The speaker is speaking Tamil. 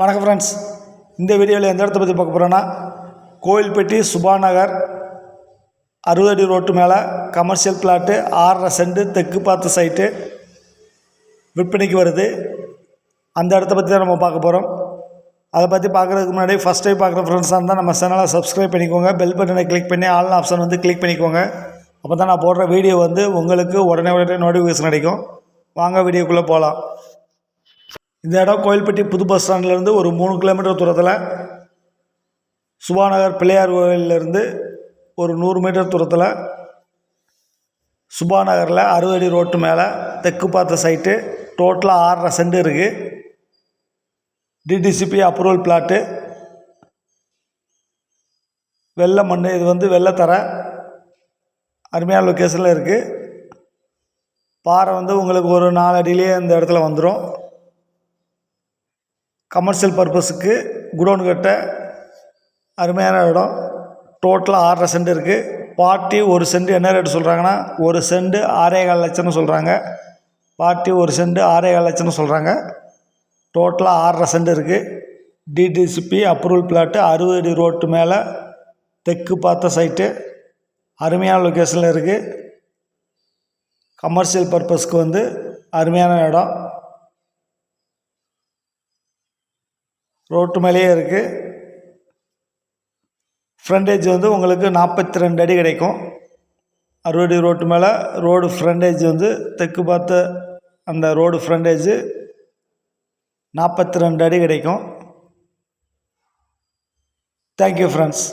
வணக்கம் ஃப்ரெண்ட்ஸ் இந்த வீடியோவில் எந்த இடத்த பற்றி பார்க்க போகிறோன்னா கோயில்பட்டி சுபா நகர் அறுபது அடி ரோட்டு மேலே கமர்ஷியல் பிளாட்டு ஆறரை செண்டு தெற்கு பார்த்த சைட்டு விற்பனைக்கு வருது. அந்த இடத்த பற்றி தான் நம்ம பார்க்க போகிறோம் அதை பற்றி பார்க்குறதுக்கு முன்னாடி ஃபஸ்ட் டைம் பார்க்குற ஃப்ரெண்ட்ஸாக இருந்தால் நம்ம சேனலை சப்ஸ்கிரைப் பண்ணிக்கோங்க. பெல் பட்டனை கிளிக் பண்ணி ஆல் ஆப்ஷன் வந்து கிளிக் பண்ணிக்கோங்க. அப்போ தான் நான் போடுற வீடியோ வந்து உங்களுக்கு உடனே உடனே நோட்டிஃபிகேஷன் கிடைக்கும் வாங்க வீடியோக்குள்ளே போகலாம் இந்த இடம் கோயில்பட்டி புது பஸ் ஸ்டாண்ட்லேருந்து ஒரு மூணு கிலோமீட்டர் தூரத்தில் சுபாநகர் பிள்ளையார் கோயிலிருந்து ஒரு நூறு மீட்டர் தூரத்தில் சுபாநகரில் அறுபது அடி ரோட்டு மேலே தெற்கு பார்த்த சைட்டு டோட்டலாக ஆறரை சென்ட் இருக்குது டிடிசிபி அப்ரூவல் பிளாட்டு வெள்ளை மண் இது வந்து வெள்ளைத்தர அருமையான லொக்கேஷனில் இருக்குது பாறை வந்து உங்களுக்கு ஒரு நாலு அடியிலேயே இந்த இடத்துல வந்துடும் கமர்ஷியல் பர்பஸுக்கு குடோன் கட்ட அருமையான இடம். டோட்டலாக ஆறரை சென்ட் இருக்குது பாட்டி ஒரு சென்ட் என்ன ரேட்டு சொல்கிறாங்கன்னா ஒரு சென்ட் ஆறே கால் லட்சம்னு சொல்கிறாங்க பாட்டி ஒரு சென்ட் ஆறே கால் லட்சம்னு சொல்கிறாங்க டோட்டலாக ஆறரை சென்ட் இருக்குது டிடிசிபி அப்ரூவல் பிளாட்டு அறுபது அடி ரோட்டு மேலே தெற்கு பார்த்த சைட்டு அருமையான லொக்கேஷனில் இருக்குது கமர்ஷியல் பர்பஸ்க்கு வந்து அருமையான இடம். ரோட்டு மேலேயே இருக்குது ஃப்ரண்டேஜ் வந்து உங்களுக்கு நாற்பத்தி ரெண்டு அடி கிடைக்கும். அறுபடி ரோட்டு மேலே ரோடு ஃப்ரண்டேஜ் வந்து தெற்கு பார்த்த அந்த ரோடு ஃப்ரண்டேஜு நாற்பத்தி ரெண்டு அடி கிடைக்கும். Thank you friends